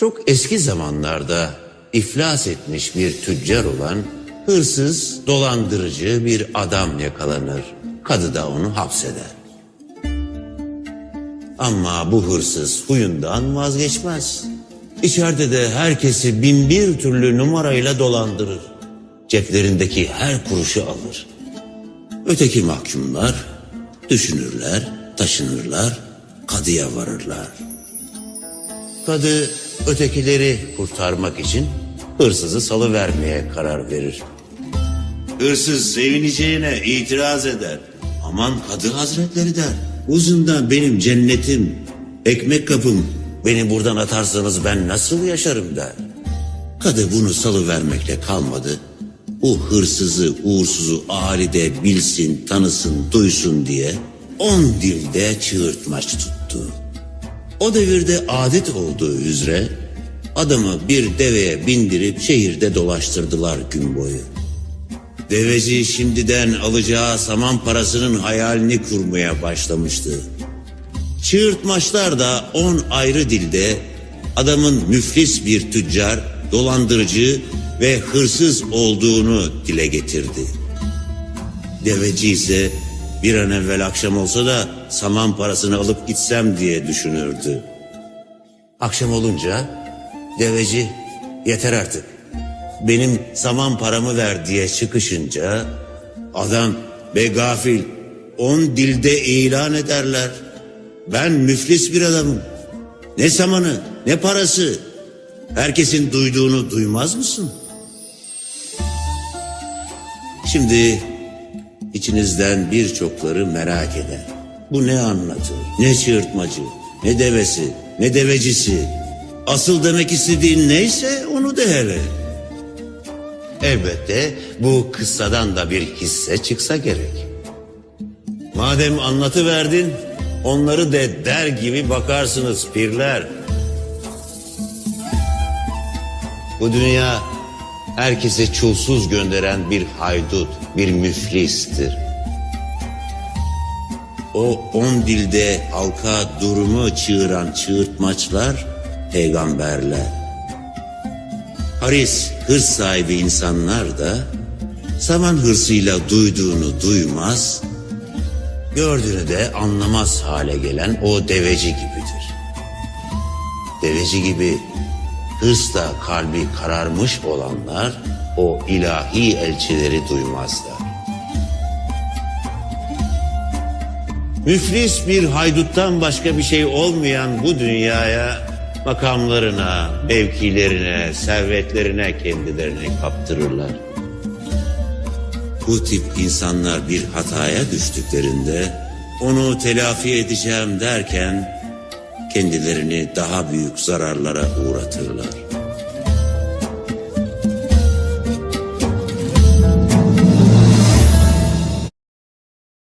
Çok eski zamanlarda iflas etmiş bir tüccar olan hırsız, dolandırıcı bir adam yakalanır. Kadı da onu hapseder. Ama bu hırsız huyundan vazgeçmez. İçeride de herkesi bin bir türlü numarayla dolandırır. Ceplerindeki her kuruşu alır. Öteki mahkumlar düşünürler, taşınırlar, kadıya varırlar. Kadı ötekileri kurtarmak için hırsızı salıvermeye karar verir. Hırsız sevineceğine itiraz eder. Aman kadı hazretleri der. Uzundan benim cennetim, ekmek kapım. Beni buradan atarsanız ben nasıl yaşarım der. Kadı bunu salıvermekle kalmadı. O hırsızı, uğursuzu ahalide bilsin, tanısın, duysun diye on dilde çığırtmaç tuttu. O devirde adet olduğu üzere adamı bir deveye bindirip şehirde dolaştırdılar gün boyu. Deveci şimdiden alacağı saman parasının hayalini kurmaya başlamıştı. Çığırtmaçlar da on ayrı dilde adamın müflis bir tüccar, dolandırıcı ve hırsız olduğunu dile getirdi. Deveci ise bir an evvel akşam olsa da saman parasını alıp gitsem diye düşünürdü. Akşam olunca deveci yeter artık benim saman paramı ver diye çıkışınca adam be gafil on dilde ilan ederler. Ben müflis bir adamım. Ne samanı ne parası. Herkesin duyduğunu duymaz mısın? Şimdi içinizden birçokları merak eder. Bu ne anlatır? Ne çığırtmacı, ne devesi, ne devecisi. Asıl demek istediğin neyse onu de hele. Elbette bu kıssadan da bir hisse çıksa gerek. Madem anlatıverdin, onları de der gibi bakarsınız pirler. Bu dünya herkese çulsuz gönderen bir haydut, bir müflistir. O on dilde halka durumu çığıran çığırtmaçlar peygamberler. Haris, hırs sahibi insanlar da zaman hırsıyla duyduğunu duymaz, gördüğünü de anlamaz hale gelen o deveci gibidir. Deveci gibi hırsla kalbi kararmış olanlar o ilahi elçileri duymazlar. Müflis bir hayduttan başka bir şey olmayan bu dünyaya makamlarına, mevkilerine, servetlerine kendilerini kaptırırlar. Bu tip insanlar bir hataya düştüklerinde onu telafi edeceğim derken kendilerini daha büyük zararlara uğratırlar.